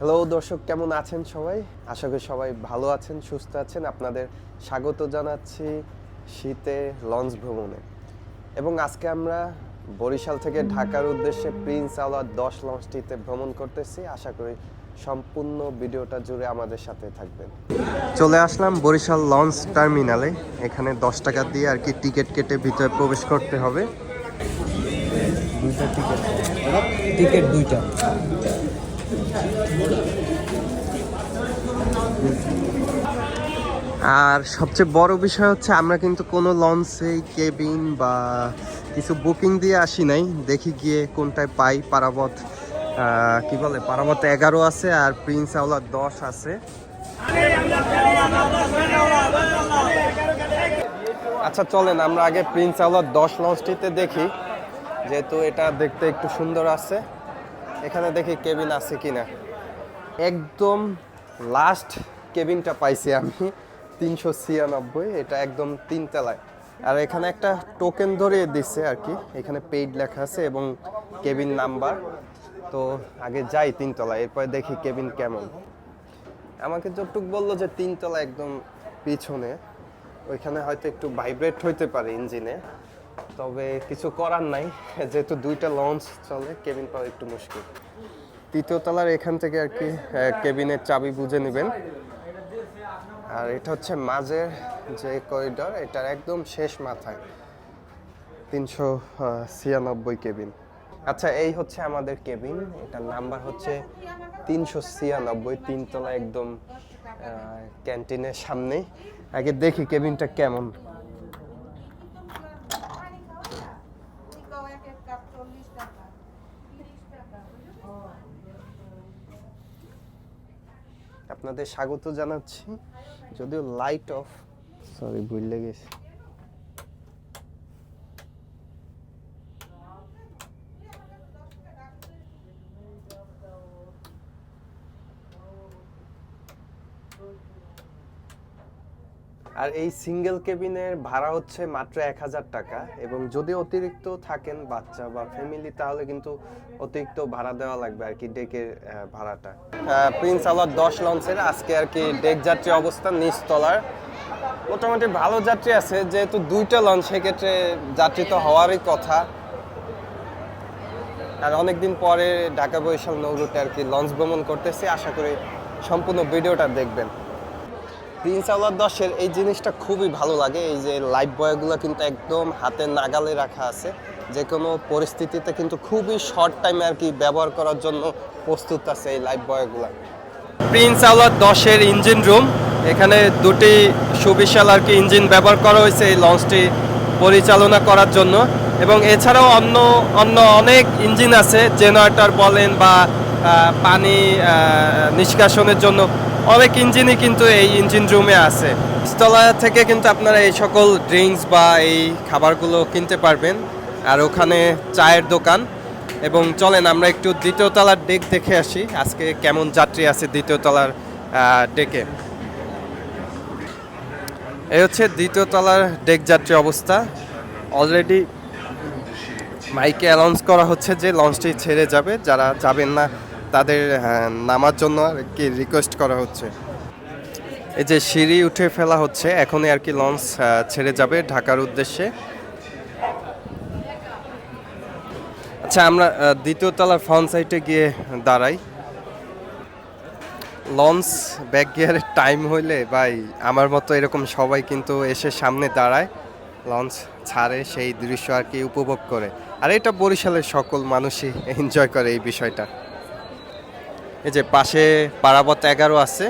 Hello দর্শক, কেমন আছেন সবাই? আশা করি সবাই ভালো আছেন, সুস্থ আছেন। আপনাদের স্বাগত জানাচ্ছি শীতে লঞ্চ ভ্রমণে। এবং আজকে আমরা বরিশাল থেকে ঢাকার উদ্দেশ্যে প্রিন্স আওয়ার দশ লঞ্চটিতে ভ্রমণ করতেছি। আশা করি সম্পূর্ণ ভিডিওটা জুড়ে আমাদের সাথে থাকবেন। চলে আসলাম বরিশাল লঞ্চ টার্মিনালে। এখানে দশ টাকা দিয়ে আর কি টিকিট কেটে ভিতরে প্রবেশ করতে হবে। দুইটা টিকিট। টিকিট দুইটা। আর সবচেয়ে বড় বিষয় হচ্ছে আমরা কিন্তু কোনো লঞ্চে, কেবিন বা কিছু বুকিং দিয়ে আসি নাই। দেখি গিয়ে কোনটায় পাই। পারাবত কি বলে? পারাবত এগারো আছে আর প্রিন্স আওলা দশ আছে। আচ্ছা চলেন আমরা আগে প্রিন্স আওলার দশ লঞ্চটিতে দেখি। যেহেতু এটা দেখতে একটু সুন্দর আছে। এখানে দেখি কেবিন আছে কি না একদম লাস্ট কেবিনটা পাইছি আমি, তিনশো ছিয়ানব্বই, এটা একদম তিনতলায়। আর এখানে একটা টোকেন ধরিয়ে দিচ্ছে আর কি, এখানে পেইড লেখা আছে এবং কেবিন নাম্বার। তো আগে যাই তিনতলায়, এরপরে দেখি কেবিন কেমন। আমাকে যতটুক বলল যে তিনতলা একদম পিছনে, ওইখানে হয়তো একটু ভাইব্রেট হইতে পারে ইঞ্জিনে তবে কিছু করার নাই, যেহেতু দুইটা লঞ্চ চলে কেবিন পাওয়া একটু মুশকিল। তৃতীয় তলার এখান থেকে আর কি কেবিনের চাবি বুঝে নেবেন। আর এটা হচ্ছে মাঝের যে করিডর এটার একদম শেষ মাথায়। তিনশো ছিয়ানব্বই কেবিন আচ্ছা এই হচ্ছে আমাদের কেবিন এটার নাম্বার হচ্ছে তিনশো ছিয়ানব্বই, তিনতলা একদম ক্যান্টিনের সামনে আগে দেখি কেবিনটা কেমন। আপনাদের স্বাগত জানাচ্ছি। যদিও লাইট অফ সরি ভুল গেছি আর এই সিঙ্গেল কেবিনের ভাড়া হচ্ছে মাত্র এক হাজার টাকা এবং যদি অতিরিক্ত থাকেন বাচ্চা বা ফ্যামিলি তাহলে কিন্তু অতিরিক্ত ভাড়া দেওয়া লাগবে আর কি ডেকের ভাড়াটা। প্রিন্স আলার দশ লঞ্চের আজকে আর কি ডেক যাত্রী অবস্থা নিচতলার। মোটামুটি ভালো যাত্রী আছে, যেহেতু দুইটা লঞ্চ সেক্ষেত্রে যাত্রী তো হওয়ারই কথা। আর অনেকদিন পরে ঢাকা বরিশাল নৌরুটে আর কি লঞ্চ ভ্রমণ করতেছি, আশা করি সম্পূর্ণ ভিডিওটা দেখবেন। প্রিন্স আওয়ার দশের এই জিনিসটা খুবই ভালো লাগে। এই যে লাইফ বয়গুলো কিন্তু একদম হাতের নাগালে রাখা আছে। যে কোনো পরিস্থিতিতে কিন্তু খুবই শর্ট টাইমে আর কি ব্যবহার করার জন্য প্রস্তুত আছে এই লাইফ বয়গুলো প্রিন্স আওয়ার দশের ইঞ্জিন রুম এখানে দুটি সুবিশাল আর কি ইঞ্জিন ব্যবহার করা হয়েছে এই লঞ্চটি পরিচালনা করার জন্য। এবং এছাড়াও অন্য অন্য অনেক ইঞ্জিন আছে জেনারেটর বলেন বা পানি নিষ্কাশনের জন্য। অনেক ইঞ্জিনই কিন্তু এই ইঞ্জিন রুমে আছে। স্থলা থেকে কিন্তু আপনারা এই সকল ড্রিঙ্কস বা এই খাবারগুলো কিনতে পারবেন। আর ওখানে চায়ের দোকান। এবং চলেন, আমরা একটু দ্বিতীয় তলার ডেক দেখে আসি। আজকে কেমন যাত্রী আছে দ্বিতীয় তলার ডেকে। এই হচ্ছে দ্বিতীয় তলার ডেক যাত্রী অবস্থা। অলরেডি মাইকে অ্যানাউন্স করা হচ্ছে যে লঞ্চটি ছেড়ে যাবে। যারা যাবেন না তাদের হ্যাঁ, নামার জন্য আর কি রিকোয়েস্ট করা হচ্ছে। এই যে সিঁড়ি উঠে ফেলা হচ্ছে এখনই আর কি লঞ্চ ছেড়ে যাবে ঢাকার উদ্দেশ্যে। আচ্ছা আমরা দ্বিতীয় তলার ফ্রন্ট সাইডে গিয়ে দাঁড়াই। লঞ্চ ব্যাক গিয়ারের টাইম হইলে ভাই আমার মতো এরকম সবাই কিন্তু এসে সামনে দাঁড়ায়। লঞ্চ ছাড়ে সেই দৃশ্য আর কি উপভোগ করে। আর এটা বরিশালের সকল মানুষই এনজয় করে এই বিষয়টা। এই যে পাশে পারাবত এগারো আছে,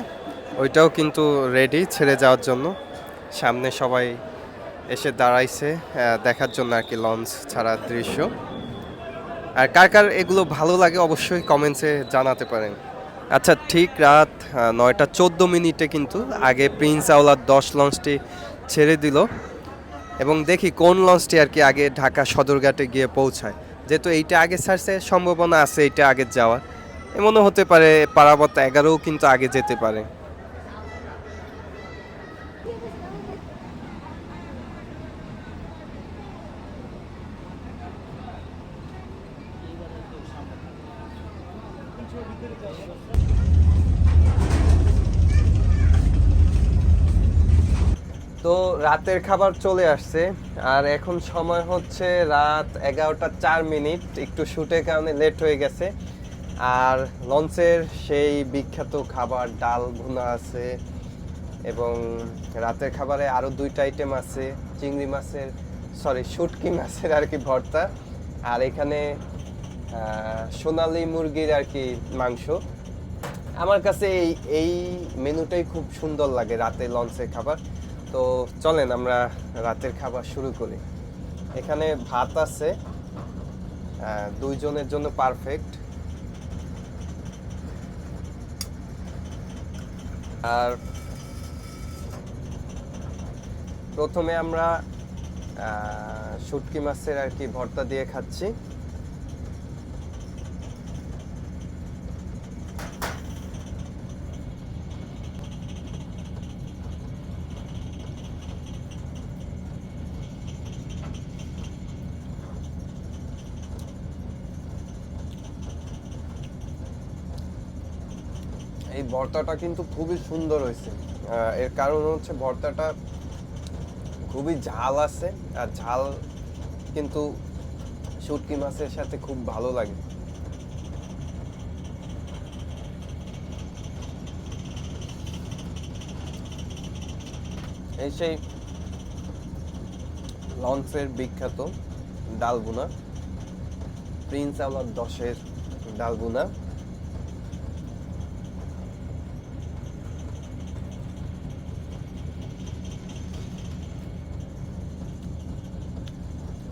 ওইটাও কিন্তু রেডি ছেড়ে যাওয়ার জন্য। সামনে সবাই এসে দাঁড়াইছে দেখার জন্য আর কি লঞ্চ ছাড়ার দৃশ্য। আর কার কার এগুলো ভালো লাগে অবশ্যই কমেন্টসে জানাতে পারেন। আচ্ছা ঠিক রাত নয়টা চোদ্দ মিনিটে কিন্তু আগে প্রিন্স আওলার দশ লঞ্চটি ছেড়ে দিল। এবং দেখি কোন লঞ্চটি আর কি আগে ঢাকা সদরঘাটে গিয়ে পৌঁছায়। যেহেতু এইটা আগে ছাড়ছে, সম্ভাবনা আছে এইটা আগে যাওয়ার। এমনও হতে পারে পারাবত এগারোও কিন্তু আগে যেতে পারে। তো রাতের খাবার চলে আসছে, আর এখন সময় হচ্ছে রাত এগারোটা চার মিনিট। একটু শুটের কারণে লেট হয়ে গেছে। আর লঞ্চের সেই বিখ্যাত খাবার, ডাল ভুনা আছে এবং রাতের খাবারে আরও দুইটা আইটেম আছে, চিংড়ি মাছের সরি শুটকি মাছের আর কি ভর্তা। আর এখানে সোনালী মুরগির আর কি মাংস। আমার কাছে এই এই মেনুটাই খুব সুন্দর লাগে রাতে লঞ্চের খাবার। তো চলেন আমরা রাতের খাবার শুরু করি। এখানে ভাত আছে দুইজনের জন্য পারফেক্ট আর প্রথমে আমরা শুটকি মাছের আর কি ভর্তা দিয়ে খাচ্ছি। এই ভর্তাটা কিন্তু খুবই সুন্দর হয়েছে। এর কারণ হচ্ছে ভর্তাটা খুবই ঝাল আছে, আর ঝাল কিন্তু শুটকি মাছের সাথে খুব ভালো লাগে। এই সেই লঞ্চের বিখ্যাত ডালবুনা প্রিন্স আওয়ার দশের ডালবুনা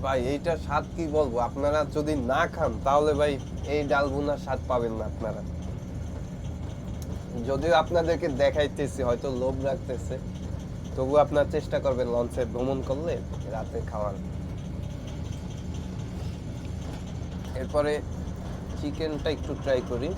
ভাই, এইটা স্বাদ কি বলব? আপনারা যদি না খান, তাহলে ভাই এই ডাল ভুনার স্বাদ পাবেন না আপনারা। যদিও আপনাদেরকে দেখাইতেছি, হয়তো লোভ রাখতেছে। তবু আপনার চেষ্টা করবেন লঞ্চে ভ্রমণ করলে রাতে খাওয়ার। এরপরে চিকেনটা একটু ট্রাই করি।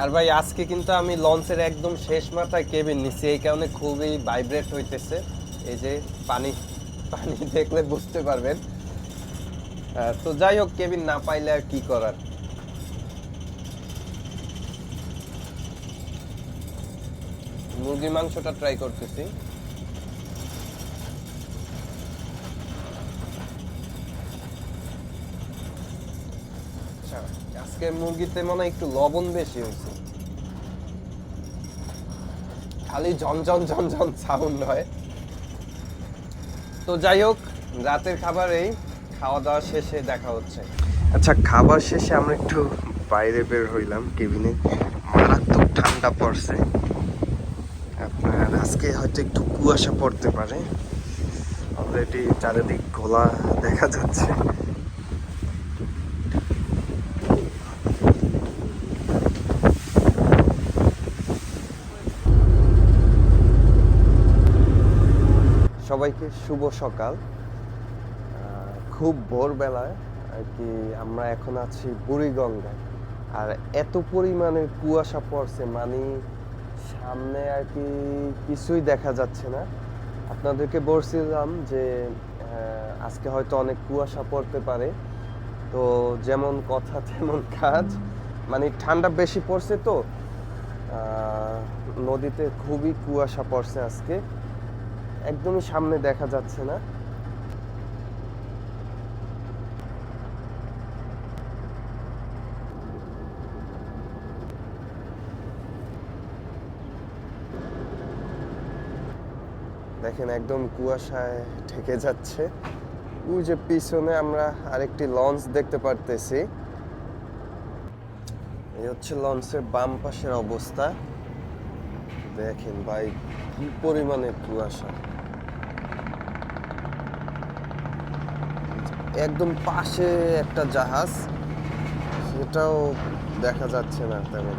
আর ভাই, আজকে কিন্তু আমি লঞ্চের একদম শেষ মাথায় কেবিন নিছি, এই কারণে খুবই ভাইব্রেট হইতেছে। এই যে পানি পানি দেখলে বুঝতে পারবেন। তো যাই হোক, কেবিন না পাইলে আর কি করার? মুরগি মাংসটা ট্রাই করতেছি আচ্ছা আজকে মুরগিতে মনে হয় একটু লবণ বেশি হয়েছে। খালি ঝনঝন ঝনঝন সাউন্ড হয়। তো যাই হোক, রাতের খাবারেই খাওয়া দাওয়া শেষে দেখা হচ্ছে। আচ্ছা খাবার শেষে আমরা একটু বাইরে বের হইলাম কেবিনে। মারাত্মক ঠান্ডা পড়ছে। আপনার আজকে হয়তো একটু কুয়াশা পড়তে পারে। অলরেডি চারিদিক খোলা দেখা যাচ্ছে। সবাইকে শুভ সকাল। খুব ভোরবেলায় আর কি আমরা এখন আছি বুড়িগঙ্গায়। আর এত পরিমাণে কুয়াশা পড়ছে মানে সামনে আর কি কিছুই দেখা যাচ্ছে না। আপনাদেরকে বলছিলাম যে আজকে হয়তো অনেক কুয়াশা পড়তে পারে। তো যেমন কথা, তেমন কাজ। মানে ঠান্ডা বেশি পড়ছে তো। নদীতে খুবই কুয়াশা পড়ছে আজকে। একদমই সামনে দেখা যাচ্ছে না। দেখেন একদম কুয়াশায় ঠেকে যাচ্ছে। ওই যে পিছনে আমরা আরেকটি লঞ্চ দেখতে পারতেছি। এই হচ্ছে লঞ্চের বাম পাশের অবস্থা। দেখেন ভাই, কি পরিমাণে কুয়াশা। একদম পাশে একটা জাহাজ, সেটাও দেখা যাচ্ছে না তেমন।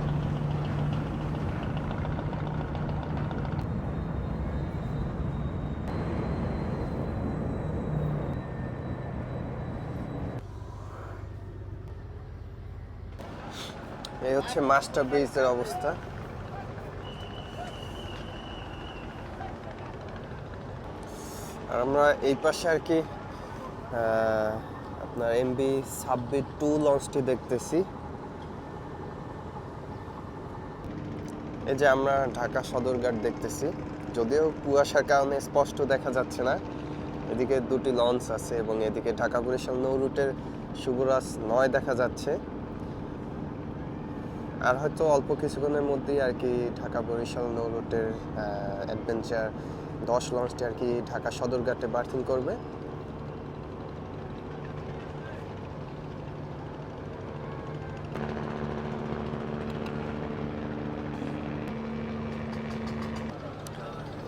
এই হচ্ছে মাস্টার ব্রিজের অবস্থা। আমরা এই পাশে আর কি আপনার এমবি সাব্বির টু লঞ্চটি দেখতেছি। এই যে আমরা ঢাকা সদরঘাট দেখতেছি। যদিও কুয়াশার কারণে স্পষ্ট দেখা যাচ্ছে না। এদিকে দুটি লঞ্চ আছে এবং এদিকে ঢাকা বরিশাল নৌ রুটের শুভরাজ নয় দেখা যাচ্ছে। আর হয়তো অল্প কিছুক্ষণের মধ্যেই আর কি ঢাকা বরিশাল নৌ রুটের অ্যাডভেঞ্চার দশ লঞ্চটি আর কি ঢাকা সদরঘাটে বার্থিং করবে।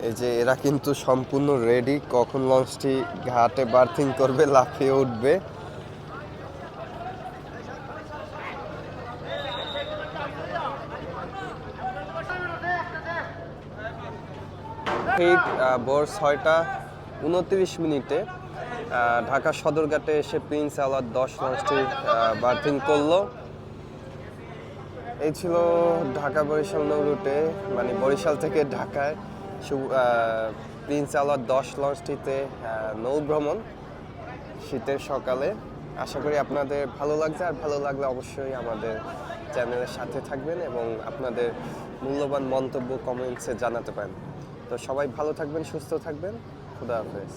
এই যে এরা কিন্তু সম্পূর্ণ রেডি কখন লঞ্চটি ঘাটে বার্থিং করবে, লাফিয়ে উঠবে। ঠিক ভোর ছয়টা উনত্রিশ মিনিটে ঢাকা সদরঘাটে এসে প্রিন্স আওয়ার দশ লঞ্চটি বার্থিং করল। এই ছিল ঢাকা বরিশাল রুটে মানে বরিশাল থেকে ঢাকায়। প্রিন্স আলার দশ লঞ্চটিতে নৌভ্রমণ শীতের সকালে। আশা করি আপনাদের ভালো লাগছে, আর ভালো লাগলে অবশ্যই আমাদের চ্যানেলের সাথে থাকবেন এবং আপনাদের মূল্যবান মন্তব্য কমেন্টসে জানাতে পারেন। তো সবাই ভালো থাকবেন, সুস্থ থাকবেন। খুদা হাফেজ।